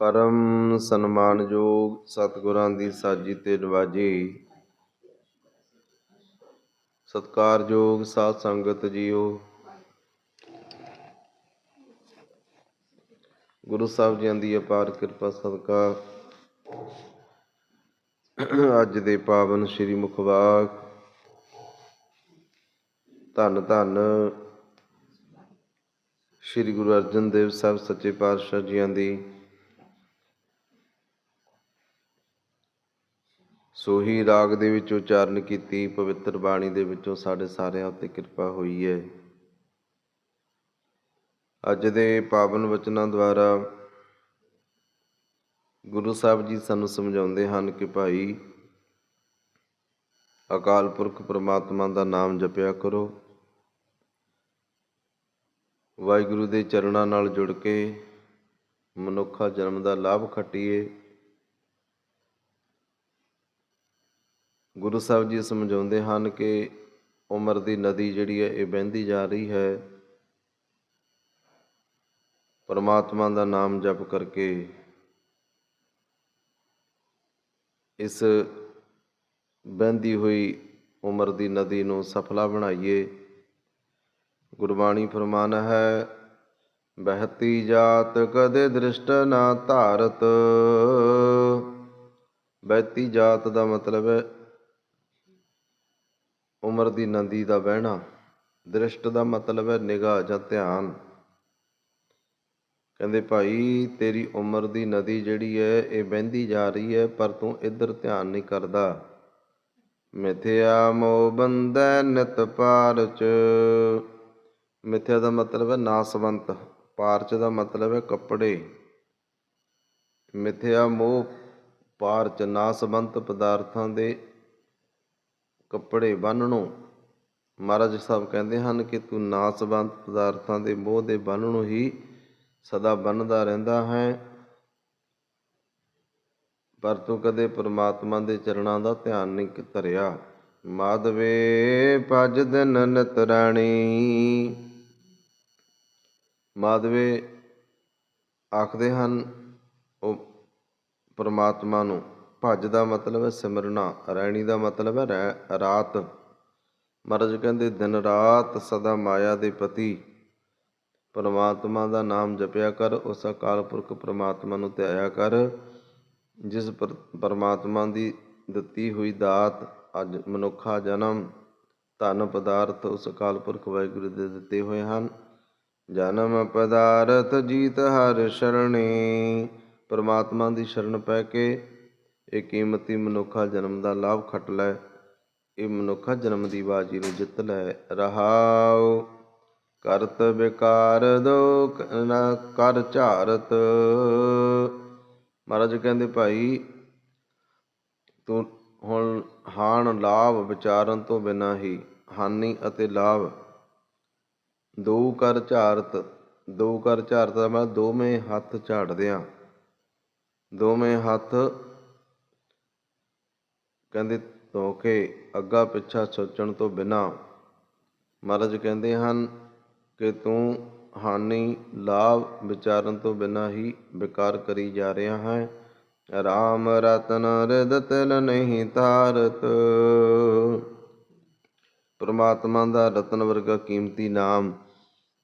ਪਰਮ ਸਨਮਾਨਯੋਗ ਸਤਿਗੁਰਾਂ ਦੀ ਸਾਜੀ ਤੇ ਨਵਾਜੀ। ਸਤਿਕਾਰਯੋਗ ਸਾਧ ਸੰਗਤ ਜੀਓ। ਗੁਰੂ ਸਾਹਿਬ ਜੀਆਂ ਦੀ ਅਪਾਰ ਕਿਰਪਾ ਸਦਕਾ ਅੱਜ ਦੇ ਪਾਵਨ ਸ੍ਰੀ ਮੁਖਵਾਕ ਧੰਨ ਧੰਨ ਸ੍ਰੀ ਗੁਰੂ ਅਰਜਨ ਦੇਵ ਸਾਹਿਬ ਸੱਚੇ ਪਾਤਸ਼ਾਹ ਜੀਆਂ ਦੀ ਸੋਹੀ ਰਾਗ ਦੇ ਵਿੱਚ ਉਚਾਰਨ ਕੀਤੀ, ਪਵਿੱਤਰ ਬਾਣੀ ਦੇ ਵਿੱਚੋਂ ਸਾਡੇ ਸਾਰਿਆਂ ਉੱਤੇ ਕਿਰਪਾ ਹੋਈ ਹੈ ਅੱਜ ਦੇ ਪਾਵਨ ਵਚਨਾਂ ਦੁਆਰਾ ਗੁਰੂ ਸਾਹਿਬ ਜੀ ਸਾਨੂੰ ਸਮਝਾਉਂਦੇ ਹਨ ਕਿ ਭਾਈ, ਅਕਾਲ ਪੁਰਖ ਪ੍ਰਮਾਤਮਾ ਦਾ ਨਾਮ ਜਪਿਆ ਕਰੋ। ਵਾਹਿਗੁਰੂ ਦੇ ਚਰਨਾਂ ਨਾਲ ਜੁੜ ਕੇ ਮਨੁੱਖਾ ਜਨਮ ਦਾ ਲਾਭ ਖੱਟੀਏ। ਗੁਰੂ ਸਾਹਿਬ ਜੀ ਸਮਝਾਉਂਦੇ ਹਨ ਕਿ ਉਮਰ ਦੀ ਨਦੀ ਜਿਹੜੀ ਹੈ ਇਹ ਵਹਿੰਦੀ ਜਾ ਰਹੀ ਹੈ। ਪਰਮਾਤਮਾ ਦਾ ਨਾਮ ਜਪ ਕਰਕੇ ਇਸ ਵਹਿੰਦੀ ਹੋਈ ਉਮਰ ਦੀ ਨਦੀ ਨੂੰ ਸਫਲਾ ਬਣਾਈਏ। ਗੁਰਬਾਣੀ ਫਰਮਾਨ ਹੈ, ਬਹਿਤੀ ਜਾਤ ਕਦੇ ਦ੍ਰਿਸ਼ਟ ਨਾ ਧਾਰਤ। ਬਹਿਤੀ ਜਾਤ ਦਾ ਮਤਲਬ ਹੈ ਉਮਰ ਦੀ ਨਦੀ ਦਾ ਵਹਿਣਾ। ਦ੍ਰਿਸ਼ਟ ਦਾ ਮਤਲਬ ਹੈ ਨਿਗਾਹ ਜਾਂ ਧਿਆਨ। ਕਹਿੰਦੇ, ਭਾਈ, ਤੇਰੀ ਉਮਰ ਦੀ ਨਦੀ ਜਿਹੜੀ ਹੈ, ਇਹ ਵਹਿੰਦੀ ਜਾ ਰਹੀ ਹੈ, ਪਰ ਤੂੰ ਇੱਧਰ ਧਿਆਨ ਨਹੀਂ ਕਰਦਾ। ਮਿਥਿਆ ਮੋਹ ਬੰਦੈ ਨਿਤ ਪਾਰਚ ਮਿਥਿਆ ਦਾ ਮਤਲਬ ਹੈ ਨਾਸਵੰਤ। ਪਾਰਚ ਦਾ ਮਤਲਬ ਹੈ ਕੱਪੜੇ। ਮਿਥਿਆ ਮੋਹ ਪਾਰਚ ਨਾਸਵੰਤ ਪਦਾਰਥਾਂ ਦੇ ਕੱਪੜੇ ਬੰਨਣੋਂ ਮਹਾਰਾਜ ਸਾਹਿਬ ਕਹਿੰਦੇ ਹਨ ਕਿ ਤੂੰ ਨਾ ਸੰਬੰਧ ਪਦਾਰਥਾਂ ਦੇ ਮੋਹ ਦੇ ਬੰਨਣੋਂ ਹੀ ਸਦਾ ਬੰਨਦਾ ਰਹਿੰਦਾ ਹੈ। ਪਰ ਤੂੰ ਕਦੇ ਪ੍ਰਮਾਤਮਾ ਦੇ ਚਰਨਾਂ ਦਾ ਧਿਆਨ ਨਹੀਂ ਧਰਿਆ। ਮਾਧਵੇ, ਭਜ ਦਿਨ ਨਤਰਾਣੀ ਮਾਧਵੇ ਆਖਦੇ ਹਨ, ਉਹ ਪਰਮਾਤਮਾ ਨੂੰ ਭੱਜ ਦਾ ਮਤਲਬ ਹੈ ਸਿਮਰਨਾ, ਰੈਣੀ ਦਾ ਮਤਲਬ ਹੈ ਰੈ- ਰਾਤ। ਮਹਾਰਾਜ ਕਹਿੰਦੇ, ਦਿਨ ਰਾਤ ਸਦਾ ਮਾਇਆ ਦੇ ਪਤੀ ਪਰਮਾਤਮਾ ਦਾ ਨਾਮ ਜਪਿਆ ਕਰ, ਉਸ ਅਕਾਲ ਪੁਰਖ ਪਰਮਾਤਮਾ ਨੂੰ ਧਿਆਇਆ ਕਰ, ਜਿਸ ਪਰਮਾਤਮਾ ਦੀ ਦਿੱਤੀ ਹੋਈ ਦਾਤ ਅੱਜ ਮਨੁੱਖਾ ਜਨਮ, ਧਨ ਪਦਾਰਥ ਉਸ ਅਕਾਲ ਪੁਰਖ ਵਾਹਿਗੁਰੂ ਦੇ ਦਿੱਤੇ ਹੋਏ ਹਨ। ਜਨਮ ਪਦਾਰਥ ਜੀਤ ਹਰ ਸ਼ਰਣੀ, ਪਰਮਾਤਮਾ ਦੀ ਸ਼ਰਨ ਪੈ ਕੇ ਇਹ ਕੀਮਤੀ ਮਨੁੱਖਾ ਜਨਮ ਦਾ ਲਾਭ ਖੱਟ ਲੈ। ਇਹ ਮਨੁੱਖਾ ਜਨਮ ਦੀ ਬਾਜੀ ਨੂੰ ਜਿੱਤ ਲੈ। ਰਹਾਉ ਕਰਤ ਵਿਕਾਰ ਦੋ ਨਾ ਕਰ ਝਾਰਤ। ਮਹਾਰਾਜ ਕਹਿੰਦੇ, ਭਾਈ, ਤੂੰ ਹੁਣ ਹਾਨ ਲਾਭ ਵਿਚਾਰਨ ਤੋਂ ਬਿਨਾ ਹੀ ਹਾਨੀ ਅਤੇ ਲਾਭ ਦੋ ਕਰ ਝਾਰਤ। ਦੋ ਕਰ ਝਾਰਤ ਦਾ ਮੈਂ ਦੋਵੇਂ ਹੱਥ ਝਾੜਦਿਆਂ। ਦੋਵੇਂ ਹੱਥ ਕਹਿੰਦੇ, ਧੋ ਕੇ ਅੱਗਾ ਪਿੱਛਾ ਸੋਚਣ ਤੋਂ ਬਿਨਾ ਮਹਾਰਾਜ ਕਹਿੰਦੇ ਹਨ ਕਿ ਤੂੰ ਹਾਨੀ ਲਾਭ ਵਿਚਾਰਨ ਤੋਂ ਬਿਨਾ ਹੀ ਵਿਕਾਰ ਕਰੀ ਜਾ ਰਿਹਾ ਹੈ। ਰਾਮ ਰਤਨ ਰਿਦ ਨਹੀਂ ਤਾਰਤ ਪ੍ਰਮਾਤਮਾ ਦਾ ਰਤਨ ਵਰਗਾ ਕੀਮਤੀ ਨਾਮ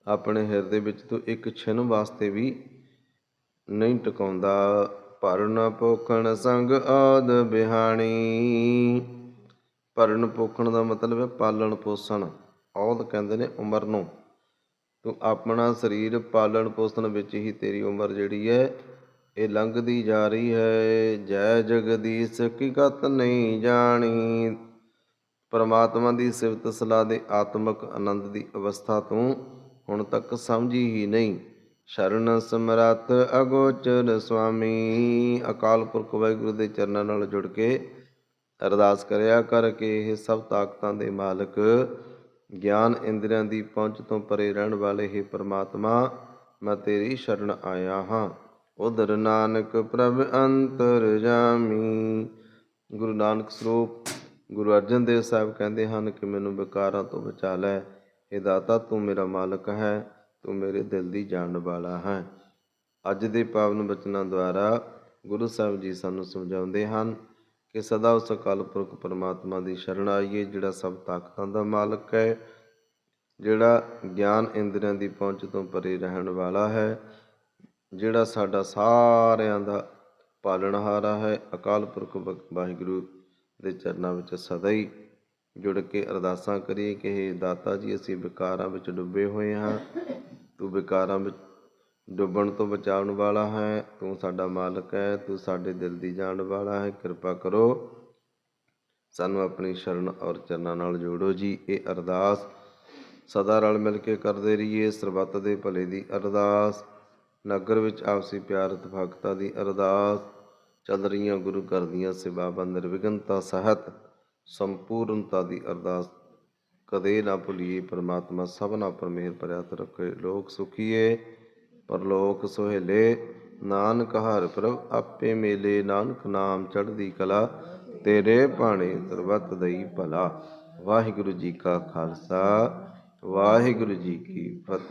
ਆਪਣੇ ਹਿਰਦੇ ਵਿੱਚ ਤੂੰ ਇੱਕ ਛਿਨ ਵਾਸਤੇ ਵੀ ਨਹੀਂ ਟਿਕਾਉਂਦਾ। ਭਰਨ ਪੋਖਣ ਸੰਗ ਆਦ ਬਿਹਾਣੀ। ਭਰਨ ਪੋਖਣ ਦਾ ਮਤਲਬ ਹੈ ਪਾਲਣ ਪੋਸਣ। ਔਦ ਕਹਿੰਦੇ ਨੇ ਉਮਰ ਨੂੰ। ਤੂੰ ਆਪਣਾ ਸਰੀਰ ਪਾਲਣ ਪੋਸਣ ਵਿੱਚ ਹੀ ਤੇਰੀ ਉਮਰ ਜਿਹੜੀ ਹੈ, ਇਹ ਲੰਘਦੀ ਜਾ ਰਹੀ ਹੈ। ਜੈ ਜਗਦੀਸ਼ ਕੀ ਨਹੀਂ ਜਾਣੀ। ਪਰਮਾਤਮਾ ਦੀ ਸਿਫਤ ਸਲਾਹ ਦੇ ਆਤਮਿਕ ਆਨੰਦ ਦੀ ਅਵਸਥਾ ਤੂੰ ਹੁਣ ਤੱਕ ਸਮਝੀ ਹੀ ਨਹੀਂ। ਸ਼ਰਨ ਸਮਰੱਥ ਅਗੋਚਰ ਸੁਆਮੀ। ਅਕਾਲ ਪੁਰਖ ਵਾਹਿਗੁਰੂ ਦੇ ਚਰਨਾਂ ਨਾਲ ਜੁੜ ਕੇ ਅਰਦਾਸ ਕਰਿਆ ਕਰ ਕਿ ਇਹ ਸਭ ਤਾਕਤਾਂ ਦੇ ਮਾਲਕ ਗਿਆਨ ਇੰਦਰੀਆਂ ਦੀ ਪਹੁੰਚ ਤੋਂ ਪਰੇ ਰਹਿਣ ਵਾਲੇ ਹੀ ਪ੍ਰਮਾਤਮਾ, ਮੈਂ ਤੇਰੀ ਸ਼ਰਨ ਆਇਆ ਹਾਂ। ਉਦਰ ਨਾਨਕ ਪ੍ਰਭ ਅੰਤਰ ਜਾਮੀ। ਗੁਰੂ ਨਾਨਕ ਸਰੂਪ ਗੁਰੂ ਅਰਜਨ ਦੇਵ ਸਾਹਿਬ ਕਹਿੰਦੇ ਹਨ ਕਿ ਮੈਨੂੰ ਵਿਕਾਰਾਂ ਤੋਂ ਬਚਾ ਲੈ। ਇਹ ਦਾਤਾ, ਤੂੰ ਮੇਰਾ ਮਾਲਕ ਹੈ। ਤੂੰ ਮੇਰੇ ਦਿਲ ਦੀ ਜਾਣਨ ਵਾਲਾ ਹੈ। ਅੱਜ ਦੇ ਪਾਵਨ ਬਚਨਾਂ ਦੁਆਰਾ ਗੁਰੂ ਸਾਹਿਬ ਜੀ ਸਾਨੂੰ ਸਮਝਾਉਂਦੇ ਹਨ ਕਿ ਸਦਾ ਉਸ ਅਕਾਲ ਪੁਰਖ ਪਰਮਾਤਮਾ ਦੀ ਸ਼ਰਨ ਆਈਏ, ਜਿਹੜਾ ਸਭ ਤਾਕਤਾਂ ਦਾ ਮਾਲਕ ਹੈ, ਜਿਹੜਾ ਗਿਆਨ ਇੰਦਰੀਆਂ ਦੀ ਪਹੁੰਚ ਤੋਂ ਪਰੇ ਰਹਿਣ ਵਾਲਾ ਹੈ, ਜਿਹੜਾ ਸਾਡਾ ਸਾਰਿਆਂ ਦਾ ਪਾਲਣਹਾਰਾ ਹੈ। ਅਕਾਲ ਪੁਰਖ ਵਾ- ਵਾਹਿਗੁਰੂ ਦੇ ਚਰਨਾਂ ਵਿੱਚ ਸਦਾ ਹੀ ਜੁੜ ਕੇ ਅਰਦਾਸਾਂ ਕਰੀਏ ਕਿ ਹੇ ਦਾਤਾ ਜੀ, ਅਸੀਂ ਵਿਕਾਰਾਂ ਵਿੱਚ ਡੁੱਬੇ ਹੋਏ ਹਾਂ। ਤੂੰ ਵਿਕਾਰਾਂ ਵਿੱਚ ਡੁੱਬਣ ਤੋਂ ਬਚਾਉਣ ਵਾਲਾ ਹੈ, ਤੂੰ ਸਾਡਾ ਮਾਲਕ ਹੈ, ਤੂੰ ਸਾਡੇ ਦਿਲ ਦੀ ਜਾਣ ਵਾਲਾ ਹੈ, ਕਿਰਪਾ ਕਰੋ, ਸਾਨੂੰ ਆਪਣੀ ਸ਼ਰਨ ਔਰ ਚਰਨਾਂ ਨਾਲ ਜੋੜੋ ਜੀ। ਇਹ ਅਰਦਾਸ ਸਦਾ ਰਲ ਮਿਲ ਕੇ ਕਰਦੇ ਰਹੀਏ, ਸਰਬੱਤ ਦੇ ਭਲੇ ਦੀ ਅਰਦਾਸ, ਨਗਰ ਵਿੱਚ ਆਪਸੀ ਪਿਆਰ ਤਫਾਕਤਾ ਦੀ ਅਰਦਾਸ, ਚੱਲ ਰਹੀਆਂ ਗੁਰੂ ਘਰ ਦੀਆਂ ਸੇਵਾਵਾਂ, ਨਿਰਵਿਘਨਤਾ, ਸਹਿਤ, ਸੰਪੂਰਨਤਾ ਦੀ ਅਰਦਾਸ ਕਦੇ ਨਾ ਭੁੱਲੀਏ, ਪਰਮਾਤਮਾ ਸਭਨਾ ਪਰ ਮਿਹਰ ਭਰਿਆਤ ਰੱਖੇ। ਲੋਕ ਸੁਖੀਏ, ਪਰਲੋਕ ਸੁਹੇਲੇ, ਨਾਨਕ ਹਰ ਪ੍ਰਭ ਆਪੇ ਮੇਲੇ, ਨਾਨਕ ਨਾਮ ਚੜ੍ਹਦੀ ਕਲਾ, ਤੇਰੇ ਭਾਣੇ ਸਰਬੱਤ ਦਈ ਭਲਾ। ਵਾਹਿਗੁਰੂ ਜੀ ਕਾ ਖਾਲਸਾ, ਵਾਹਿਗੁਰੂ ਜੀ ਕੀ ਫਤਿਹ।